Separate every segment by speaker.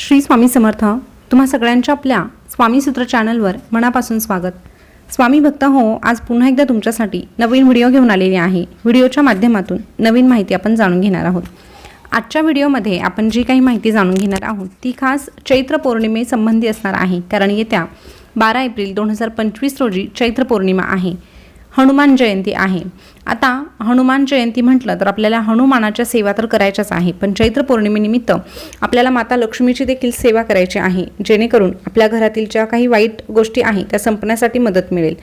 Speaker 1: श्री स्वामी समर्थ तुम्हा सगळ्यांच्या आपल्या स्वामी सूत्र चॅनलवर मनापासून स्वागत. स्वामी भक्त हो आज पुन्हा एकदा तुमच्यासाठी नवीन व्हिडिओ घेऊन आलेली आहे. व्हिडिओच्या माध्यमातून नवीन माहिती आपण जाणून घेणार आहोत. आजच्या व्हिडिओमध्ये आपण जी काही माहिती जाणून घेणार आहोत ती खास चैत्र पौर्णिमेसंबंधी असणार आहे. कारण येत्या बारा एप्रिल दोन हजार पंचवीस रोजी चैत्र पौर्णिमा आहे. हनुमान जयंती आहे. आता हनुमान जयंती म्हटलं तर आपल्याला हनुमानाच्या सेवा तर करायच्याच आहे पण चैत्र पौर्णिमेनिमित्त आपल्याला माता लक्ष्मीची देखील सेवा करायची आहे जेणेकरून आपल्या घरातील ज्या काही वाईट गोष्टी आहेत त्या संपण्यासाठी मदत मिळेल.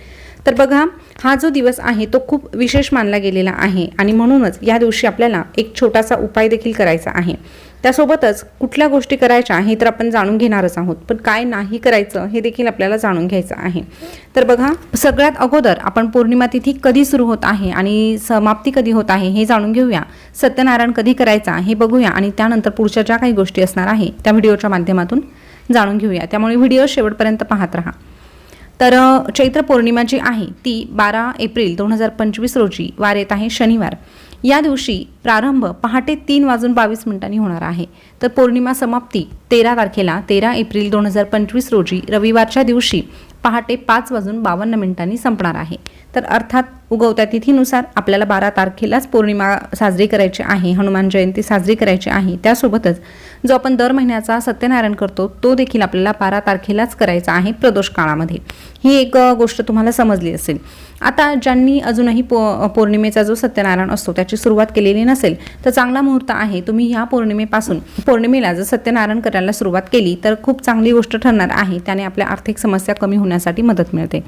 Speaker 1: तर बघा हा जो दिवस आहे तो खूप विशेष मानला गेलेला आहे आणि म्हणूनच या दिवशी आपल्याला एक छोटासा उपाय देखील करायचा आहे. त्यासोबतच कुठल्या गोष्टी करायच्या हे तर आपण जाणून घेणारच आहोत. पण काय नाही करायचं हे देखील आपल्याला जाणून घ्यायचं आहे. तर बघा सगळ्यात अगोदर आपण पौर्णिमा तिथी कधी सुरू होत आहे आणि समाप्ती कधी होत आहे हे जाणून घेऊया. सत्यनारायण कधी करायचा हे बघूया आणि त्यानंतर पुढच्या ज्या काही गोष्टी असणार आहे त्या व्हिडिओच्या माध्यमातून जाणून घेऊया. त्यामुळे व्हिडिओ शेवटपर्यंत पाहत राहा. तर चैत्र पौर्णिमा जी आहे ती बारा एप्रिल दोन हजार पंचवीस रोजी वार येत आहे शनिवार. या दिवशी प्रारंभ पहाटे तीन वाजून बावीस मिनिटांनी होणार आहे. तर पौर्णिमा समाप्ती तेरा तारखेला तेरा एप्रिल दोन हजार पंचवीस रोजी रविवारच्या दिवशी पहाटे पाच वाजून बावन्न मिनिटांनी संपणार आहे. तर अर्थात उगवत्या तिथीनुसार आपल्याला बारा तारखेलाच पौर्णिमा साजरी करायची आहे हनुमान जयंती साजरी करायची आहे. त्यासोबतच जो आपण दर महिन्याचा सत्यनारायण करतो तो देखील आपल्याला बारा तारखेलाच करायचा आहे प्रदोष काळामध्ये. ही एक गोष्ट तुम्हाला समजली असेल. आता ज्यांनी अजूनही पो पौर्णिमेचा जो सत्यनारायण असतो त्याची सुरुवात केलेली नसेल तर चांगला मुहूर्त आहे. तुम्ही ह्या पौर्णिमेपासून पौर्णिमेला जर सत्यनारायण करायला सुरुवात केली तर खूप चांगली गोष्ट ठरणार आहे. त्याने आपल्या आर्थिक समस्या कमी होण्यासाठी मदत मिळते.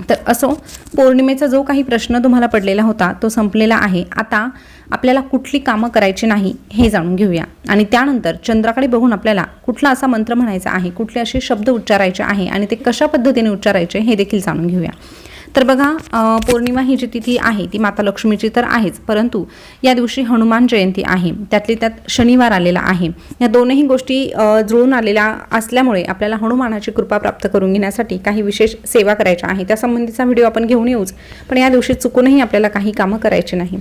Speaker 1: तर असो पौर्णिमेचा जो काही प्रश्न तुम्हाला पडलेला होता तो संपलेला आहे. आता आपल्याला कुठली कामं करायची नाही हे जाणून घेऊया. आणि त्यानंतर चंद्राकडे बघून आपल्याला कुठला असा मंत्र म्हणायचा आहे कुठले असे शब्द उच्चारायचे आहे आणि ते कशा पद्धतीने उच्चारायचे हे देखील जाणून घेऊया. तर बघा पौर्णिमा ही जी तिथी आहे ती माता लक्ष्मीची तर आहेच परंतु या दिवशी हनुमान जयंती आहे. त्यातली त्यात शनिवार आलेला आहे. या दोनही गोष्टी जुळून आलेल्या असल्यामुळे आपल्याला हनुमानाची कृपा प्राप्त करून घेण्यासाठी काही विशेष सेवा करायच्या आहे. त्यासंबंधीचा व्हिडिओ आपण घेऊन येऊच पण या दिवशी चुकूनही आपल्याला काही कामं करायची नाही.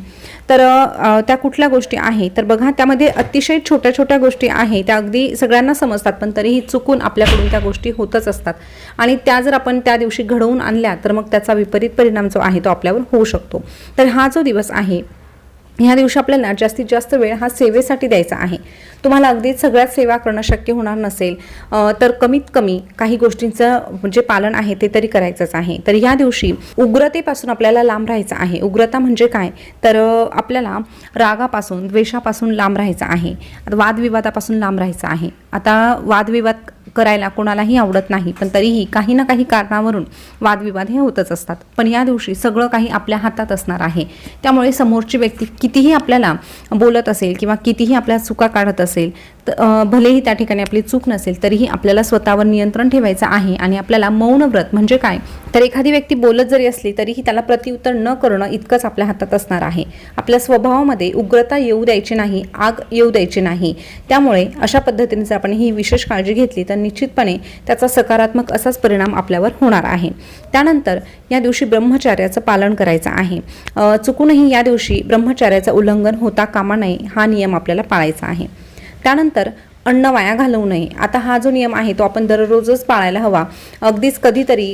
Speaker 1: तर त्या कुठल्या गोष्टी आहे? तर बघा त्यामध्ये अतिशय छोट्या छोट्या गोष्टी आहे. त्या अगदी सगळ्यांना समजतात पण तरीही चुकून आपल्याकडून त्या गोष्टी होतच असतात. आणि त्या जर आपण त्या दिवशी घडवून आणल्या तर मग त्याचा विपरीत परिणाम जो आहे तो आपल्यावर होऊ शकतो. तर हा जो दिवस आहे ह्या दिवशी आपल्याला जास्तीत जास्त वेळ हा सेवेसाठी द्यायचा आहे. तुम्हाला अगदीच सगळ्यात सेवा करणं शक्य होणार नसेल तर कमीत कमी काही गोष्टींचं जे पालन आहे ते तरी करायचंच आहे. तर ह्या दिवशी उग्रतेपासून आपल्याला लांब राहायचं आहे. उग्रता म्हणजे काय? तर आपल्याला रागापासून द्वेषापासून लांब राहायचं आहे. आता वादविवादापासून लांब राहायचं आहे. आता वादविवाद करायला कोणालाही आवडत नाही. पण तरीही काही ना काही कारणावरून वादविवाद हे होतच असतात. पण या दिवशी सगळं काही आपल्या हातात असणार आहे. त्यामुळे समोरची व्यक्ती कितीही आपल्याला बोलत असेल किंवा कितीही आपल्या चुका काढत असेल तर भलेही त्या ठिकाणी आपली चूक नसेल तरीही आपल्याला स्वतःवर नियंत्रण ठेवायचं आहे आणि आपल्याला मौन व्रत म्हणजे काय? तर एखादी व्यक्ती बोलत जरी असली तरीही त्याला प्रत्युत्तर न करणं इतकंच आपल्या हातात असणार आहे. आपल्या स्वभावामध्ये उग्रता येऊ द्यायची नाही आग येऊ द्यायची नाही. त्यामुळे अशा पद्धतीने जर आपण ही विशेष काळजी घेतली तर निश्चितपणे त्याचा सकारात्मक असाच परिणाम आपल्यावर होणार आहे. त्यानंतर या दिवशी ब्रह्मचार्याचं पालन करायचं आहे. चुकूनही या दिवशी ब्रह्मचार्याचं उल्लंघन होता कामा नये हा नियम आपल्याला पाळायचा आहे. त्यानंतर अन्न वाया घालवू नये. आता हा जो नियम आहे तो आपण दररोजच पाळायला हवा. अगदीच कधीतरी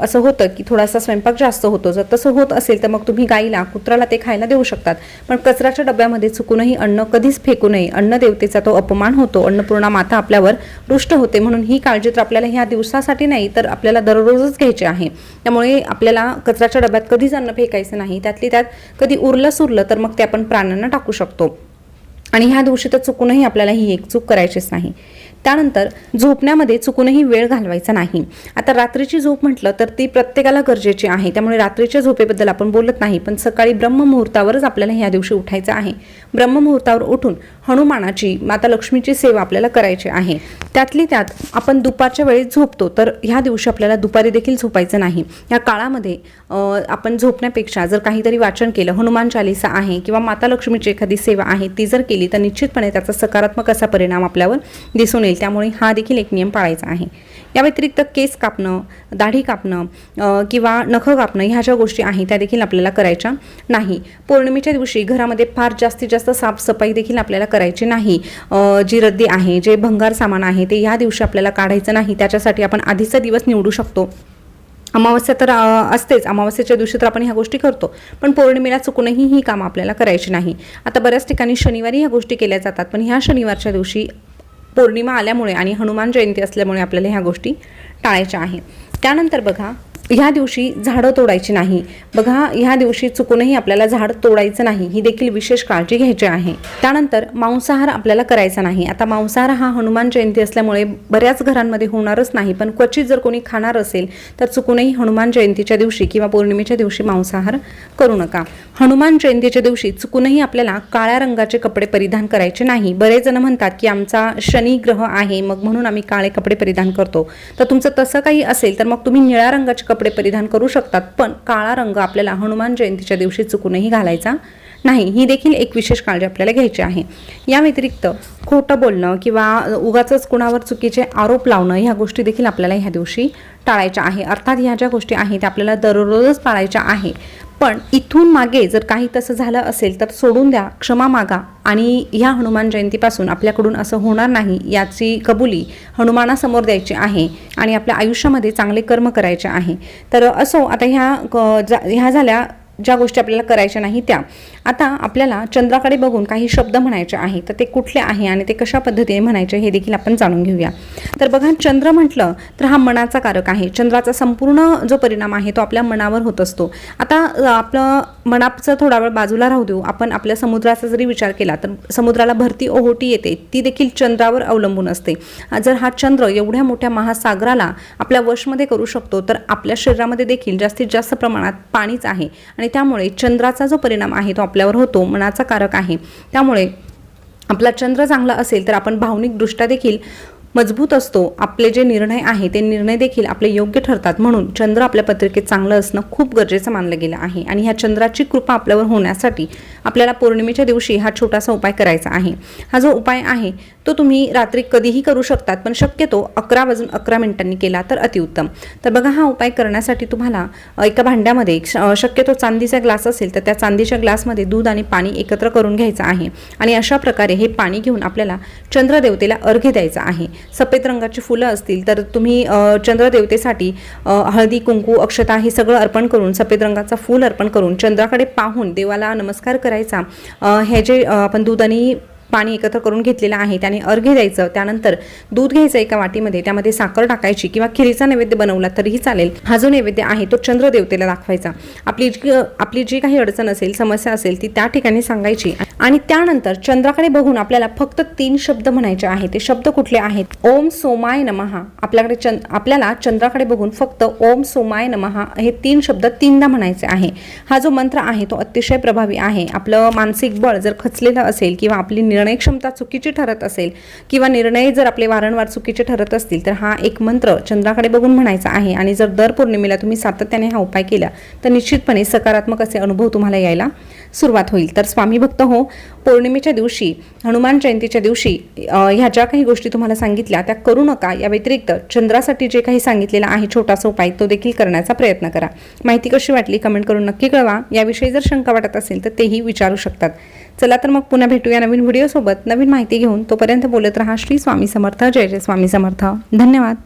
Speaker 1: असं होतं की थोडासा स्वयंपाक जास्त होतो. जर तसं होत असेल तर मग तुम्ही गाईला कुत्राला ते खायला देऊ शकतात. पण कचऱ्याच्या डब्यामध्ये चुकूनही अन्न कधीच फेकू नये. अन्न देवतेचा तो अपमान होतो. अन्नपूर्णा माता आपल्यावर रुष्ट होते. म्हणून ही काळजी तर आपल्याला ह्या दिवसासाठी नाही तर आपल्याला दररोजच घ्यायची आहे. त्यामुळे आपल्याला कचऱ्याच्या डब्यात कधीच अन्न फेकायचं नाही. त्यातली त्यात कधी उरलं सुरलं तर मग ते आपण प्राण्यांना टाकू शकतो. आणि ह्या दिवशी तर चुकूनही आपल्याला ही एक चूक करायचीच नाही. त्यानंतर झोपण्यामध्ये चुकूनही वेळ घालवायचा नाही. आता रात्रीची झोप म्हटलं तर ती प्रत्येकाला गरजेची आहे. त्यामुळे रात्रीच्या झोपेबद्दल आपण बोलत नाही पण सकाळी ब्रह्ममुहूर्तावरच आपल्याला ह्या दिवशी उठायचं आहे. ब्रह्ममुहूर्तावर उठून हनुमानाची माता लक्ष्मीची सेवा आपल्याला करायची आहे. त्यातली त्यात आपण दुपारच्या वेळी झोपतो तर ह्या दिवशी आपल्याला दुपारी देखील झोपायचं नाही. या काळामध्ये आपण झोपण्यापेक्षा जर काहीतरी वाचन केलं हनुमान चालिसा आहे किंवा माता लक्ष्मीची एखादी सेवा आहे ती जर केली तर निश्चितपणे त्याचा सकारात्मक असा परिणाम आपल्यावर दिसून येईल मिळेल. त्यामुळे हा देखील एक नियम पाळायचा आहे. या व्यतिरिक्त केस कापणं दाढी कापणं किंवा नखं कापणं ह्या ज्या गोष्टी आहेत त्या देखील आपल्याला करायच्या नाही. पौर्णिमेच्या दिवशी घरामध्ये फार जास्तीत जास्त साफसफाई देखील आपल्याला करायची नाही. जी रद्दी आहे जे भंगार सामान आहे ते या दिवशी आपल्याला काढायचं नाही. त्याच्यासाठी आपण आधीचा दिवस निवडू शकतो. अमावस्या तर असतेच. अमावस्याच्या दिवशी तर आपण ह्या गोष्टी करतो. पण पौर्णिमेला चुकूनही ही कामं आपल्याला करायची नाही. आता बऱ्याच ठिकाणी शनिवारी ह्या गोष्टी केल्या जातात. पण ह्या शनिवारच्या दिवशी पौर्णिमा आल्यामुळे आणि हनुमान जयंती असल्यामुळे आपल्याला ह्या गोष्टी टाळायच्या आहे. त्यानंतर बघा ह्या दिवशी झाडं तोडायची नाही. बघा ह्या दिवशी चुकूनही आपल्याला झाड तोडायचं नाही ही देखील विशेष काळजी घ्यायची आहे. त्यानंतर मांसाहार आपल्याला करायचा नाही. आता मांसाहार हा हनुमान जयंती असल्यामुळे बऱ्याच घरांमध्ये होणारच नाही पण क्वचित जर कोणी खाणार असेल तर चुकूनही हनुमान जयंतीच्या दिवशी किंवा पौर्णिमेच्या दिवशी मांसाहार करू नका. हनुमान जयंतीच्या दिवशी चुकूनही आपल्याला काळ्या रंगाचे कपडे परिधान करायचे नाही. बरेच जण म्हणतात की आमचा शनी ग्रह आहे मग म्हणून आम्ही काळे कपडे परिधान करतो. तर तुमचं तसं काही असेल तर मग तुम्ही निळ्या रंगाचे कपडे कपडे परिधान करू शकतात पण काळा रंग आपल्याला हनुमान जयंतीच्या दिवशी चुकूनही घालायचा नाही. ही देखील एक विशेष काळजी आपल्याला घ्यायची आहे. या व्यतिरिक्त खोटं बोलणं किंवा उगाचच कुणावर चुकीचे आरोप लावणं ह्या गोष्टी देखील आपल्याला ह्या दिवशी टाळायच्या आहे. अर्थात ह्या ज्या गोष्टी आहेत त्या आपल्याला दररोजच पाळायच्या आहे. पण इथून मागे जर काही तसं झालं असेल तर सोडून द्या क्षमा मागा. आणि ह्या हनुमान जयंतीपासून आपल्याकडून असं होणार नाही याची कबुली हनुमानासमोर द्यायची आहे आणि आपल्या आयुष्यामध्ये चांगले कर्म करायचे आहे. तर असो आता ह्या क- जा- ह्या झाल्या ज्या गोष्टी आपल्याला करायच्या नाही त्या. आता आपल्याला चंद्राकडे बघून काही शब्द म्हणायचे आहे तर ते कुठले आहे आणि ते कशा पद्धतीने म्हणायचे हे देखील आपण जाणून घेऊया. तर बघा चंद्र म्हटलं तर हा मनाचा कारक आहे. चंद्राचा संपूर्ण जो परिणाम आहे तो आपल्या मनावर होत असतो. आता आपलं मनाचं थोडा वेळ बाजूला राहू देऊ. आपण आपल्या समुद्राचा जरी विचार केला तर समुद्राला भरती ओहोटी येते. ती देखील चंद्रावर अवलंबून असते. जर हा चंद्र एवढ्या मोठ्या महासागराला आपल्या वशमध्ये करू शकतो तर आपल्या शरीरामध्ये देखील जास्तीत जास्त प्रमाणात पाणीच आहे. आणि त्यामुळे चंद्राचा जो परिणाम आहे तो आपल्यावर होतो मनाचा कारक आहे. त्यामुळे आपला चंद्र चांगला असेल तर आपण भावनिकदृष्ट्या देखील मजबूत असतो. आपले जे निर्णय आहे ते निर्णय देखील आपले योग्य ठरतात. म्हणून चंद्र आपल्या पत्रिकेत चांगलं असणं खूप गरजेचं मानलं गेलं आहे. आणि ह्या चंद्राची कृपा आपल्यावर होण्यासाठी आपल्याला पौर्णिमेच्या दिवशी हा छोटासा उपाय करायचा आहे. हा जो उपाय आहे तो तुम्ही रात्री कधीही करू शकतात पण शक्यतो अकरा वाजून अकरा मिनिटांनी केला तर अतिउत्तम. तर बघा हा उपाय करण्यासाठी तुम्हाला एका भांड्यामध्ये श- शक्यतो चांदीचा ग्लास असेल तर त्या चांदीच्या ग्लासमध्ये दूध आणि पाणी एकत्र करून घ्यायचं आहे. आणि अशा प्रकारे हे पाणी घेऊन आपल्याला चंद्रदेवतेला अर्घ्य द्यायचं आहे. सफेद रंगाची फुलं असतील तर तुम्ही चंद्रदेवतेसाठी हळदी कुंकू अक्षता हे सगळं अर्पण करून सफेद रंगाचा फूल अर्पण करून चंद्राकडे पाहून देवाला नमस्कार करायचा. हे जे आपण दूध आणि पाणी एकत्र करून घेतलेलं आहे. त्याने अर्घ्य द्यायचं त्यानंतर दूध घ्यायचं एका वाटीमध्ये त्यामध्ये साखर टाकायची किंवा खिरीचा नैवेद्य बनवला तरीही चालेल. हा जो नैवेद्य आहे तो चंद्रदेवतेला दाखवायचा. आपली जी आपली जी काही अडचण असेल समस्या असेल ती त्या ठिकाणी सांगायची. आणि त्यानंतर चंद्राकडे बघून आपल्याला फक्त तीन शब्द म्हणायचे आहेत. ते शब्द कुठले आहेत? ओम सोमाय नमहा आपल्याकडे चंद आपल्याला चंद्राकडे बघून फक्त ओम सोमाय नमहा हे तीन शब्द तीनदा म्हणायचे आहे. हा जो मंत्र आहे तो अतिशय प्रभावी आहे. आपलं मानसिक बळ जर खचलेलं असेल किंवा आपली निर्णय क्षमता चुकीची ठरत असेल किंवा निर्णय जर आपले वारंवार चुकीचे ठरत असतील तर हा एक मंत्र चंद्राकडे बघून म्हणायचा आहे. आणि जर दर पौर्णिमेला तुम्ही सातत्याने हा उपाय केला तर निश्चितपणे सकारात्मक असे अनुभव तुम्हाला यायला सुरुवात होईल. तर स्वामी भक्त हो पौर्णिमेच्या दिवशी हनुमान जयंतीच्या दिवशी ह्या ज्या काही गोष्टी तुम्हाला सांगितल्या त्या करू नका. या व्यतिरिक्त चंद्रासाठी जे काही सांगितलेलं आहे छोटासा उपाय तो देखील करण्याचा प्रयत्न करा. माहिती कशी वाटली कमेंट करून नक्की कळवा. याविषयी जर शंका वाटत असेल तर तेही विचारू शकतात. चला तर मग पुन्हा भेटूया नवीन व्हिडिओसोबत नवीन माहिती घेऊन तोपर्यंत बोलत रहा श्री स्वामी समर्थ. जय जय स्वामी समर्थ. धन्यवाद.